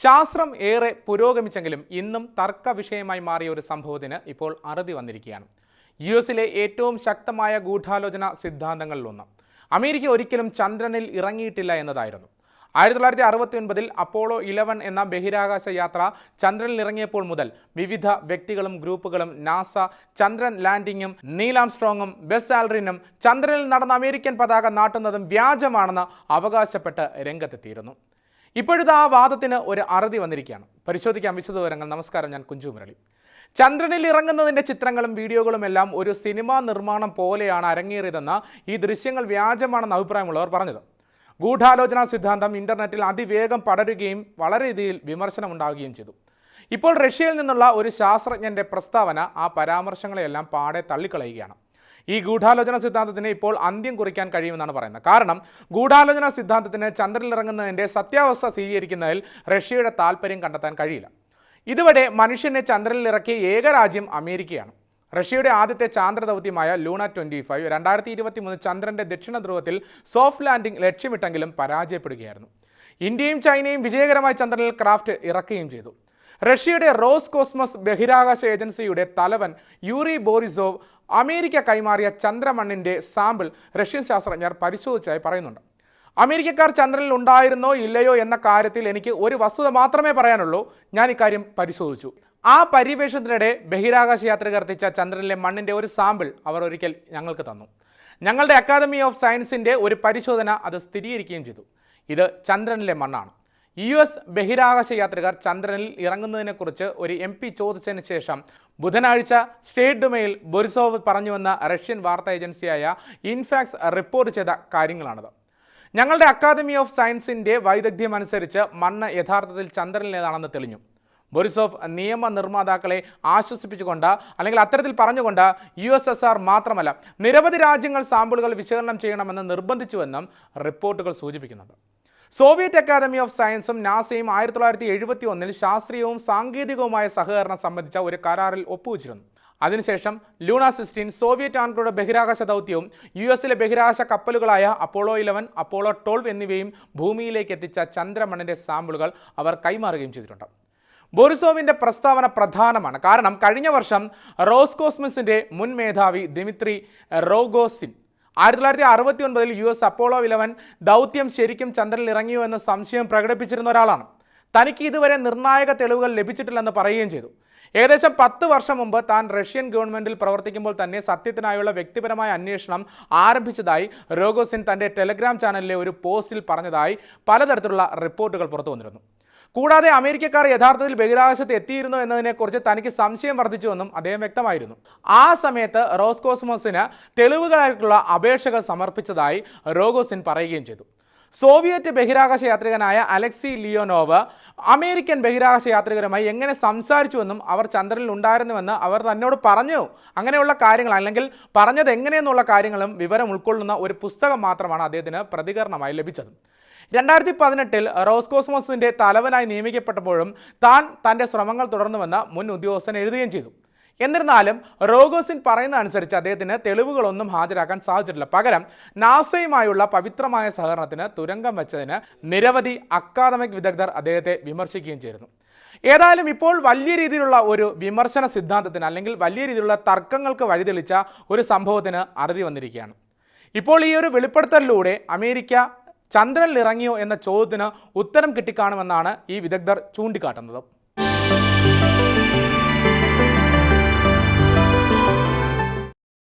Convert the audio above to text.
ശാസ്ത്രം ഏറെ പുരോഗമിച്ചെങ്കിലും ഇന്നും തർക്ക വിഷയമായി മാറിയ ഒരു സംഭവത്തിന് ഇപ്പോൾ അറുതി വന്നിരിക്കുകയാണ്. യു എസിലെ ഏറ്റവും ശക്തമായ ഗൂഢാലോചന സിദ്ധാന്തങ്ങളിലൊന്ന്. അമേരിക്ക ഒരിക്കലും ചന്ദ്രനിൽ ഇറങ്ങിയിട്ടില്ല എന്നതായിരുന്നു. ആയിരത്തി തൊള്ളായിരത്തി അറുപത്തി ഒൻപതിൽ അപ്പോളോ ഇലവൻ എന്ന ബഹിരാകാശ യാത്ര ചന്ദ്രനിൽ ഇറങ്ങിയപ്പോൾ മുതൽ വിവിധ വ്യക്തികളും ഗ്രൂപ്പുകളും നാസ ചന്ദ്രൻ ലാൻഡിങ്ങും നീലാം സ്ട്രോങ്ങും ബെസ് ആൽറിനും ചന്ദ്രനിൽ നടന്ന അമേരിക്കൻ പതാക നാട്ടുന്നതും വ്യാജമാണെന്ന് അവകാശപ്പെട്ട് രംഗത്തെത്തിയിരുന്നു. ഇപ്പോഴത്തെ ആ വാദത്തിന് ഒരു അറുതി വന്നിരിക്കുകയാണ്. പരിശോധിക്കാം വിശദവിവരങ്ങൾ നമസ്കാരം ഞാൻ കുഞ്ചു മുരളി. ചന്ദ്രനിൽ ഇറങ്ങുന്നതിന്റെ ചിത്രങ്ങളും വീഡിയോകളും എല്ലാം ഒരു സിനിമാ നിർമ്മാണം പോലെയാണ് അരങ്ങേറിയതെന്ന് ഈ ദൃശ്യങ്ങൾ വ്യാജമാണെന്ന് അഭിപ്രായമുള്ളവർ പറഞ്ഞത്. ഗൂഢാലോചനാ സിദ്ധാന്തം ഇന്റർനെറ്റിൽ അതിവേഗം പടരുകയും വളരെ രീതിയിൽ വിമർശനമുണ്ടാവുകയും ചെയ്തു. ഇപ്പോൾ റഷ്യയിൽ നിന്നുള്ള ഒരു ശാസ്ത്രജ്ഞന്റെ പ്രസ്താവന ആ പരാമർശങ്ങളെയെല്ലാം പാടെ തള്ളിക്കളയുകയാണ്. ഈ ഗൂഢാലോചന സിദ്ധാന്തത്തിന് ഇപ്പോൾ അന്ത്യം കുറിക്കാൻ കഴിയുമെന്നാണ് പറയുന്നത്. കാരണം ഗൂഢാലോചന സിദ്ധാന്തത്തിന് ചന്ദ്രനിൽ ഇറങ്ങുന്നതിന്റെ സത്യാവസ്ഥ സ്വീകരിക്കുന്നതിൽ റഷ്യയുടെ താല്പര്യം കണ്ടെത്താൻ കഴിയില്ല. ഇതുവരെ മനുഷ്യനെ ചന്ദ്രനിൽ ഇറക്കിയ ഏക രാജ്യം അമേരിക്കയാണ്. റഷ്യയുടെ ആദ്യത്തെ ചാന്ദ്ര ദൗത്യമായ ലൂണ ട്വന്റി ഫൈവ് രണ്ടായിരത്തി ഇരുപത്തി മൂന്ന് ചന്ദ്രന്റെ ദക്ഷിണ ധ്രുവത്തിൽ സോഫ്റ്റ് ലാൻഡിംഗ് ലക്ഷ്യമിട്ടെങ്കിലും പരാജയപ്പെടുകയായിരുന്നു. ഇന്ത്യയും ചൈനയും വിജയകരമായി ചന്ദ്രനിൽ ക്രാഫ്റ്റ് ഇറക്കുകയും ചെയ്തു. റഷ്യയുടെ റോസ് കോസ്മസ് ബഹിരാകാശ ഏജൻസിയുടെ തലവൻ യൂറി ബോറിസോവ് അമേരിക്ക കൈമാറിയ ചന്ദ്രമണ്ണിന്റെ സാമ്പിൾ റഷ്യൻ ശാസ്ത്രജ്ഞർ പരിശോധിച്ചായി പറയുന്നുണ്ട്. അമേരിക്കക്കാർ ചന്ദ്രനിൽ ഉണ്ടായിരുന്നോ ഇല്ലയോ എന്ന കാര്യത്തിൽ എനിക്ക് ഒരു വസ്തുത മാത്രമേ പറയാനുള്ളൂ. ഞാൻ ഇക്കാര്യം പരിശോധിച്ചു. ആ പര്യവേഷണത്തിനിടെ ബഹിരാകാശ യാത്രികർ എത്തിച്ച ചന്ദ്രനിലെ മണ്ണിന്റെ ഒരു സാമ്പിൾ അവർ ഒരിക്കൽ ഞങ്ങൾക്ക് തന്നു. ഞങ്ങളുടെ അക്കാദമി ഓഫ് സയൻസിന്റെ ഒരു പരിശോധന അത് സ്ഥിരീകരിക്കുകയും ചെയ്തു. ഇത് ചന്ദ്രനിലെ മണ്ണാണ്. യു എസ് ബഹിരാകാശ യാത്രികർ ചന്ദ്രനിൽ ഇറങ്ങുന്നതിനെക്കുറിച്ച് ഒരു എം പി ചോദിച്ചതിന് ശേഷം ബുധനാഴ്ച സ്റ്റേറ്റ് ഡൊമയിൽ ബൊരിസോവ് പറഞ്ഞുവെന്ന റഷ്യൻ വാർത്താ ഏജൻസിയായ ഇൻഫാക്സ് റിപ്പോർട്ട് ചെയ്ത കാര്യങ്ങളാണത്. ഞങ്ങളുടെ അക്കാദമി ഓഫ് സയൻസിന്റെ വൈദഗ്ധ്യം അനുസരിച്ച് മണ്ണ് യഥാർത്ഥത്തിൽ ചന്ദ്രനിലേതാണെന്ന് തെളിഞ്ഞു. ബൊറിസോഫ് നിയമ നിർമ്മാതാക്കളെ ആശ്വസിപ്പിച്ചുകൊണ്ട് അല്ലെങ്കിൽ അത്തരത്തിൽ പറഞ്ഞുകൊണ്ട് യു എസ് എസ് ആർ മാത്രമല്ല നിരവധി രാജ്യങ്ങൾ സാമ്പിളുകൾ വിശകലനം ചെയ്യണമെന്ന് നിർബന്ധിച്ചുവെന്നും റിപ്പോർട്ടുകൾ സൂചിപ്പിക്കുന്നുണ്ട്. സോവിയറ്റ് അക്കാദമി ഓഫ് സയൻസും നാസയും ആയിരത്തി തൊള്ളായിരത്തി എഴുപത്തി ഒന്നിൽ ശാസ്ത്രീയവും സാങ്കേതികവുമായ സഹകരണം സംബന്ധിച്ച ഒരു കരാറിൽ ഒപ്പുവച്ചിരുന്നു. അതിനുശേഷം ലൂണ സിസ്റ്റീൻ സോവിയറ്റ് ആൺകളുടെ ബഹിരാകാശ ദൗത്യവും യു എസിലെ ബഹിരാകാശ കപ്പലുകളായ അപ്പോളോ ഇലവൻ അപ്പോളോ ട്വൽവ് എന്നിവയും ഭൂമിയിലേക്ക് എത്തിച്ച ചന്ദ്രമണ്ണിന്റെ സാമ്പിളുകൾ അവർ കൈമാറുകയും ചെയ്തിട്ടുണ്ട്. ബോറിസോവിന്റെ പ്രസ്താവന പ്രധാനമാണ്. കാരണം കഴിഞ്ഞ വർഷം റോസ്കോസ്മിസിന്റെ മുൻ മേധാവി ദിമിത്രി റോഗോസിൻ ആയിരത്തി തൊള്ളായിരത്തി അറുപത്തി ഒൻപതിൽ യു എസ് അപ്പോളോ ഇലവൻ ദൗത്യം ശരിക്കും ചന്ദ്രനിൽ ഇറങ്ങിയോ എന്ന സംശയം പ്രകടിപ്പിച്ചിരുന്ന ഒരാളാണ്. തനിക്ക് ഇതുവരെ നിർണായക തെളിവുകൾ ലഭിച്ചിട്ടില്ലെന്ന് പറയുകയും ചെയ്തു. ഏകദേശം പത്ത് വർഷം മുമ്പ് താൻ റഷ്യൻ ഗവൺമെന്റിൽ പ്രവർത്തിക്കുമ്പോൾ തന്നെ സത്യത്തിനായുള്ള വ്യക്തിപരമായ അന്വേഷണം ആരംഭിച്ചതായി രോഗോസിൻ തന്റെ ടെലഗ്രാം ചാനലിലെ ഒരു പോസ്റ്റിൽ പറഞ്ഞതായി പലതരത്തിലുള്ള റിപ്പോർട്ടുകൾ പുറത്തു വന്നിരുന്നു കൂടാതെ അമേരിക്കക്കാർ യഥാർത്ഥത്തിൽ ബഹിരാകാശത്ത് എത്തിയിരുന്നു എന്നതിനെക്കുറിച്ച് തനിക്ക് സംശയം വർദ്ധിച്ചുവെന്നും അദ്ദേഹം വ്യക്തമായിരുന്നു. ആ സമയത്ത് റോസ്കോസ്മോസിന് തെളിവുകളായിട്ടുള്ള അപേക്ഷകൾ സമർപ്പിച്ചതായി റോഗോസിൻ പറയുകയും ചെയ്തു. സോവിയറ്റ് ബഹിരാകാശ യാത്രികനായ അലക്സി ലിയോനോവ് അമേരിക്കൻ ബഹിരാകാശ യാത്രികരുമായി എങ്ങനെ സംസാരിച്ചുവെന്നും അവർ ചന്ദ്രനിൽ ഉണ്ടായിരുന്നുവെന്ന് അവർ തന്നോട് പറഞ്ഞു. അങ്ങനെയുള്ള കാര്യങ്ങൾ അല്ലെങ്കിൽ പറഞ്ഞത് എങ്ങനെയെന്നുള്ള കാര്യങ്ങളും വിവരം ഉൾക്കൊള്ളുന്ന ഒരു പുസ്തകം മാത്രമാണ് അദ്ദേഹത്തിന് പ്രതികരണമായി ലഭിച്ചത്. രണ്ടായിരത്തി പതിനെട്ടിൽ റോസ്കോസ്മോസിന്റെ തലവനായി നിയമിക്കപ്പെട്ടപ്പോഴും താൻ തന്റെ ശ്രമങ്ങൾ തുടർന്നുവെന്ന് മുൻ ഉദ്യോഗസ്ഥൻ എഴുതുകയും ചെയ്തു. എന്നിരുന്നാലും റോഗോസിൻ പറയുന്ന അനുസരിച്ച് അദ്ദേഹത്തിന് തെളിവുകളൊന്നും ഹാജരാക്കാൻ സാധിച്ചിട്ടില്ല. പകരം നാസയുമായുള്ള പവിത്രമായ സഹകരണത്തിന് തുരങ്കം വെച്ചതിന് നിരവധി അക്കാദമിക് വിദഗ്ധർ അദ്ദേഹത്തെ വിമർശിക്കുകയും ചെയ്തിരുന്നു. ഏതായാലും ഇപ്പോൾ വലിയ രീതിയിലുള്ള ഒരു വിമർശന സിദ്ധാന്തത്തിന് അല്ലെങ്കിൽ വലിയ രീതിയിലുള്ള തർക്കങ്ങൾക്ക് വഴിതെളിച്ച ഒരു സംഭവത്തിന് അറുതി വന്നിരിക്കുകയാണ്. ഇപ്പോൾ ഈ ഒരു വെളിപ്പെടുത്തലിലൂടെ അമേരിക്ക ചന്ദ്രനിൽ ഇറങ്ങിയോ എന്ന ചോദ്യത്തിന് ഉത്തരം കിട്ടിക്കാണുമെന്നാണ് ഈ വിദഗ്ധർ ചൂണ്ടിക്കാട്ടുന്നത്.